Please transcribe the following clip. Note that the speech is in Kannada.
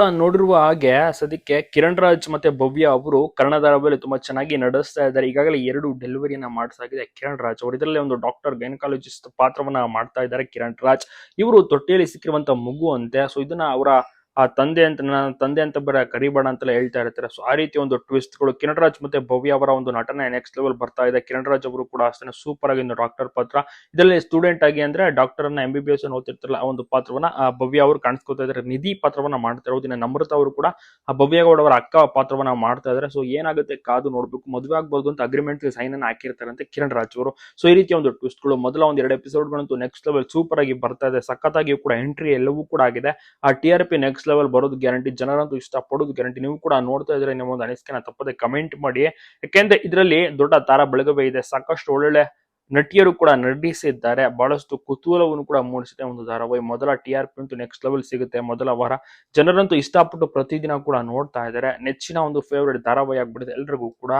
ಕೂಡ ನೋಡಿರುವ ಹಾಗೆ ಸದ್ಯಕ್ಕೆ ಕಿರಣ್ ರಾಜ್ ಮತ್ತೆ ಭವ್ಯ ಅವರು ಕನ್ನಡ ಮೇಲೆ ತುಂಬಾ ಚೆನ್ನಾಗಿ ನಡೆಸ್ತಾ ಇದ್ದಾರೆ. ಈಗಾಗಲೇ ಎರಡು ಡೆಲಿವರಿಯನ್ನ ಮಾಡಿಸಲಾಗಿದೆ ಕಿರಣ್ ರಾಜ್ ಅವರು. ಇದರಲ್ಲಿ ಒಂದು ಡಾಕ್ಟರ್ ಗೈನಕಾಲಜಿಸ್ಟ್ ಪಾತ್ರವನ್ನ ಮಾಡ್ತಾ ಇದ್ದಾರೆ ಕಿರಣ್ ರಾಜ್. ಇವರು ತೊಟ್ಟಿಯಲ್ಲಿ ಸಿಕ್ಕಿರುವಂತ ಮಗು ಅಂತೆ. ಸೊ ಇದನ್ನ ಅವರ ಆ ತಂದೆ ಅಂತ ನನ್ನ ತಂದೆ ಅಂತ ಬರ ಕರಿಬೇಡ ಅಂತೆಲ್ಲ ಹೇಳ್ತಾ ಇರ್ತಾರೆ. ಸೊ ಆ ರೀತಿ ಒಂದು ಟ್ವಿಸ್ಟ್ಗಳು ಕಿರಣ್ ರಾಜ್ ಮತ್ತೆ ಭವ್ಯ ಅವರ ಒಂದು ನಟನೆ ನೆಕ್ಸ್ಟ್ ಲೆವೆಲ್ ಬರ್ತಾ ಇದೆ. ಕಿರಣ್ ರಾಜ್ ಅವರು ಕೂಡ ಅಷ್ಟೇ ಸೂಪರ್ ಆಗಿ ಡಾಕ್ಟರ್ ಪಾತ್ರ. ಇದರಲ್ಲಿ ಸ್ಟೂಡೆಂಟ್ ಆಗಿ ಅಂದ್ರೆ ಡಾಕ್ಟರ್ ಅನ್ನ ಎಂ ಬಿ ಬಿ ಎಸ್ ಓದ್ತಿರ್ತಾರಲ್ಲ, ಆ ಒಂದು ಪಾತ್ರವನ್ನ, ಆ ಭವ್ಯ ಅವರು ಕಾಣಿಸ್ಕೊತಾ ಇದ್ದಾರೆ ನಿಧಿ ಪಾತ್ರವನ್ನ ಮಾಡ್ತಾ ಇರೋದು ಇನ್ನು ನಮ್ರತಾ ಅವರು ಕೂಡ. ಆ ಭವ್ಯ ಗೌಡ ಅವರ ಅಕ್ಕ ಪಾತ್ರವನ್ನ ಮಾಡ್ತಾ ಇದ್ದಾರೆ ಸೊ ಏನಾಗುತ್ತೆ ಕಾದು ನೋಡ್ಬೇಕು. ಮದುವೆ ಆಗ್ಬಾರ್ದು ಅಂತ ಅಗ್ರಿಮೆಂಟ್ ಸೈನ್ ಅನ್ನ ಹಾಕಿರ್ತಾರೆ ಅಂತ ಕಿರಣ್ ರಾಜ್ ಅವರು. ಸೊ ಈ ರೀತಿ ಒಂದು ಟ್ವಿಸ್ಟ್ಗಳು ಮೊದಲ ಒಂದು ಎರಡು ಎಪಿಸೋಡ್ ಗಳಂತೂ ನೆಕ್ಸ್ಟ್ ಲೆವೆಲ್ ಸೂಪರ್ ಆಗಿ ಬರ್ತಾ ಇದೆ. ಸಖತ್ತಾಗಿ ಕೂಡ ಎಂಟ್ರಿ ಎಲ್ಲವೂ ಕೂಡ ಆಗಿದೆ. ಆ T R P next level ಬರೋದು ಗ್ಯಾರಂಟಿ ಜನರಂತೂ ಇಷ್ಟ ಪಡೋದು ಗ್ಯಾರಂಟಿ ನೀವು ಕೂಡ ನೋಡ್ತಾ ಇದ್ರೆ ನಿಮ್ಮ ಒಂದು ತಪ್ಪದೆ ಕಮೆಂಟ್ ಮಾಡಿ. ಯಾಕೆಂದ್ರೆ ಇದರಲ್ಲಿ ದೊಡ್ಡ ತಾರಾ ಬೆಳಗವೇ ಇದೆ. ಸಾಕಷ್ಟು ಒಳ್ಳೊಳ್ಳೆ ನಟಿಯರು ಕೂಡ ನಟಿಸಿದ್ದಾರೆ. ಬಹಳಷ್ಟು ಕುತೂಹಲವನ್ನು ಕೂಡ ಮೂಡಿಸಿದೆ ಒಂದು ಧಾರಾವಾಹಿ. ಮೊದಲ ಟಿ ಆರ್ ಪಿ ಅಂತೂ ನೆಕ್ಸ್ಟ್ ಲೆವೆಲ್ ಸಿಗುತ್ತೆ. ಮೊದಲ ವಾರ ಜನರಂತೂ ಇಷ್ಟಪಟ್ಟು ಪ್ರತಿದಿನ ಕೂಡ ನೋಡ್ತಾ ಇದ್ದಾರೆ. ನೆಚ್ಚಿನ ಒಂದು ಫೇವ್ರೇಟ್ ಧಾರಾವಾಹಿ ಆಗ್ಬಿಡುತ್ತೆ. ಎಲ್ರಿಗೂ ಕೂಡ.